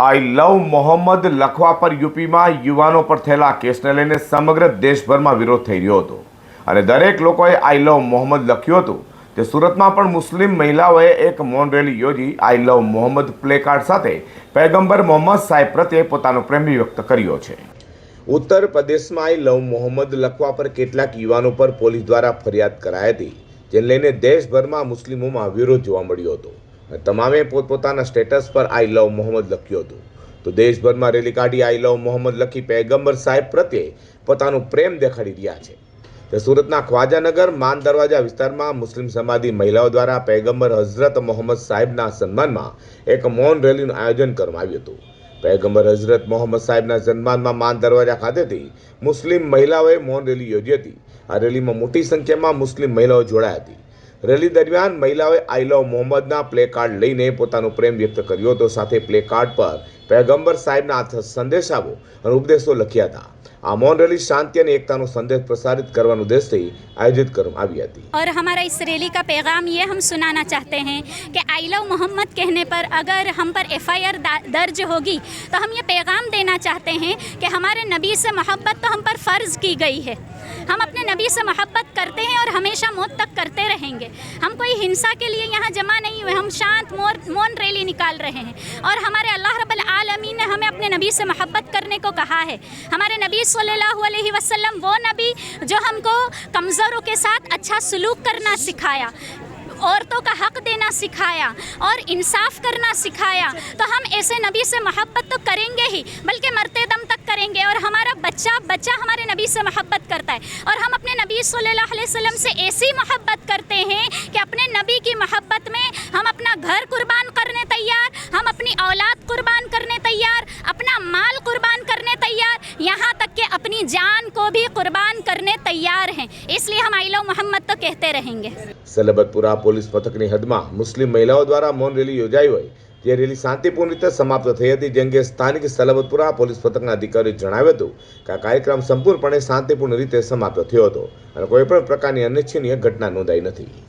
આઈ લવ મોહમ્મદ લખવા પર યુપીમાં યુવાનો પર થયેલા કેસને લઈને સમગ્ર દેશભરમાં વિરોધ થઈ રહ્યો હતો. અને દરેક લોકોએ આઈ લવ મોહમ્મદ લખ્યું હતું. તે સુરતમાં પણ મુસ્લિમ મહિલાઓએ એક મૌન રેલી યોજી આઈ લવ મોહમ્મદ પ્લેકાર્ડ સાથે પૈગંબર મોહમ્મદ સાહેબ પ્રત્યે પોતાનો પ્રેમ વ્યક્ત કર્યો છે. ઉત્તર પ્રદેશમાં આઈ લવ મોહમ્મદ લખવા પર કેટલાક યુવાનો પર પોલીસ દ્વારા ફરિયાદ કરાઈ હતી, જેને લઈને દેશભરમાં મુસ્લિમોમાં વિરોધ જોવા મળ્યો હતો. તમામે પોતપોતાના સ્ટેટસ પર આઈ લવ મોહમ્મદ લખ્યું હતું. તો દેશભરમાં રેલી કાઢી આઈ લવ મોહમ્મદ લખી પૈગંબર સાહેબ પ્રત્યે પોતાનું પ્રેમ દેખાડી રહ્યા છે. તે સુરતના ખ્વાજાનગર માન દરવાજા વિસ્તારમાં મુસ્લિમ સમાજની મહિલાઓ દ્વારા પૈગંબર હઝરત મોહમ્મદ સાહેબના સન્માનમાં એક મૌન રેલીનું આયોજન કરવામાં આવ્યું હતું. પૈગંબર હઝરત મોહમ્મદ સાહેબના સન્માનમાં માન દરવાજા ખાતેથી મુસ્લિમ મહિલાઓએ મૌન રેલી યોજી હતી. આ રેલીમાં મોટી સંખ્યામાં મુસ્લિમ મહિલાઓ જોડાઈ હતી. રેલી દરમિયાન મહિલાઓએ આઈ લવ મોહમ્મદના પ્લે કાર્ડ લઈને પોતાનો પ્રેમ વ્યક્ત કર્યો હતો સાથે પ્લે કાર્ડ પર પૈગંબર સાહેબના આ સંદેશાઓ અને ઉપદેશો લખ્યા હતા આ મૌન રેલી શાંતિ અને એકતાનો સંદેશ પ્રસારિત કરવાનો ઉદ્દેશથી આયોજિત કરવામાં આવી હતી और हमारा इस रैली का पैगाम ये हम सुनाना चाहते हैं कि आई लव मोहम्मद कहने पर अगर हम पर एफ दर्ज होगी तो हम ये पैगाम देना चाहते हैं कि हमारे नबी से मोहब्बत तो हम पर फ़र्ज़ की गई है। हम अपने नबी से मोहब्बत करते हैं और हमेशा मौत तक करते रहेंगे। हम कोई हिंसा के लिए यहाँ जमा नहीं हुए, हम शांत मोर, मौन रैली निकाल रहे हैं। और हमारे अल्लाह रब्बुल आलमीन ने हमें अपने नबी से मोहब्बत करने को कहा है। हमारे नबी सल्लल्लाहु अलैहि वसल्लम, वो नबी जो हमको कमज़ोरों के साथ अच्छा सलूक करना सिखाया। औरतों का हक देना सिखाया और इंसाफ करना सिखाया। तो हम ऐसे नबी से मोहब्बत तो करेंगे ही, बल्कि मरते दम तक करेंगे। और हमारा बच्चा बच्चा हमारे नबी से मोहब्बत करता है। और हम अपने नबी सल्लल्लाहु अलैहि वसल्लम से ऐसी मोहब्बत करते हैं कि अपने नबी की मोहब्बत में हम अपना घर कुर्बान करने तैयार, हम अपनी औलाद कुर्बान करने तैयार, अपना माल कुर्बान करने तैयार, यहाँ तक कि अपनी जान को भी कुर्बान करने तैयार हैं इसलिए हम आई लव मोहम्मद तो कहते रहेंगे સલબતપુરા પોલીસ મથકની હદમાં મુસ્લિમ મહિલાઓ દ્વારા મૌન રેલી યોજાઈ હોય જે રેલી શાંતિપૂર્ણ રીતે સમાપ્ત થઈ હતી જે અંગે સ્થાનિક સલબતપુરા પોલીસ મથકના અધિકારીએ જણાવ્યું હતું કે આ કાર્યક્રમ સંપૂર્ણપણે શાંતિપૂર્ણ રીતે સમાપ્ત થયો હતો અને કોઈ પણ પ્રકારની અનિચ્છનીય ઘટના નોંધાઈ નથી